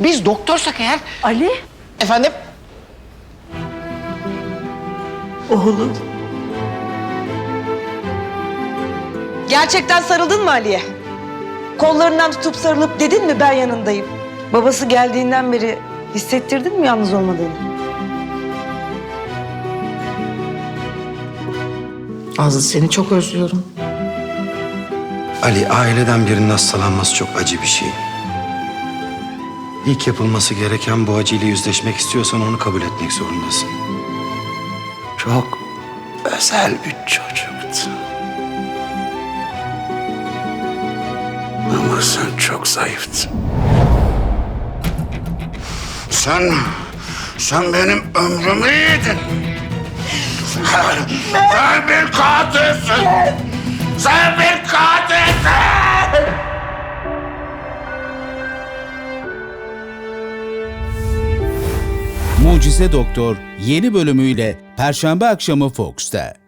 Biz doktorsak eğer... Ali, Efendim? oğlum. Gerçekten sarıldın mı Ali'ye? Kollarından tutup sarılıp dedin mi ben yanındayım? Babası geldiğinden beri hissettirdin mi yalnız olmadığını? Azlı seni çok özlüyorum. Ali aileden birinin hastalanması çok acı bir şey. İlk yapılması gereken bu acıyla yüzleşmek istiyorsan onu kabul etmek zorundasın. Çok özel bir çocuktu. Ama sen çok zayıftın. Sen, sen benim ömrümü yedin. Sen, sen bir katilsin. Sen bir Mucize Doktor yeni bölümüyle Perşembe akşamı Fox'ta.